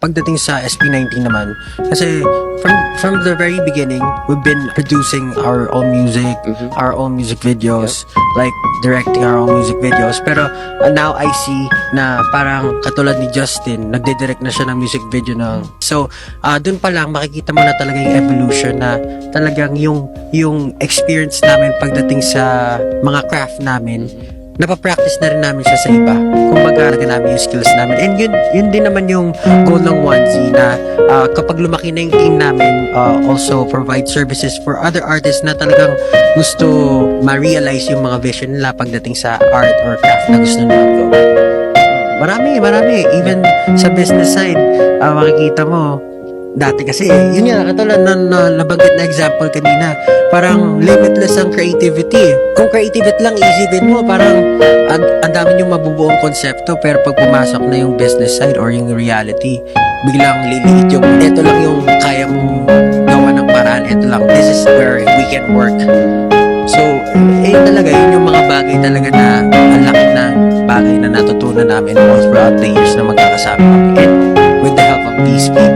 Pagdating sa SB19 naman, kasi from from the very beginning, we've been producing our own music, Mhm. our own music videos, like directing our own music videos. Pero uh, now I see na parang katulad ni Justin, nagde-direct na siya ng music video ng So, uh, dun pa lang makikita mo na talaga yung evolution na talagang yung yung experience namin pagdating sa mga craft namin napapractice na rin namin siya sa iba. Kumbaga, talaga namin yung skills namin. And yun, yun din naman yung goal ng Onesie na uh, kapag lumaki na yung team namin, uh, also provide services for other artists na talagang gusto ma-realize yung mga vision nila pagdating sa art or craft na gusto nila gawin. Marami, marami. Even sa business side, uh, makikita mo, dati kasi, yun nga, katulad na, na nabanggit na example kanina, parang limitless ang creativity. Kung creativity lang, isipin mo, parang ang, ang dami yung mabubuong konsepto, pero pag pumasok na yung business side or yung reality, biglang liliit yung, ito lang yung kaya mong gawa ng paraan, ito lang, this is where we can work. So, eh talaga, yun yung mga bagay talaga na ang laki na bagay na natutunan namin all throughout the years na magkakasama kami. And with the help of these people,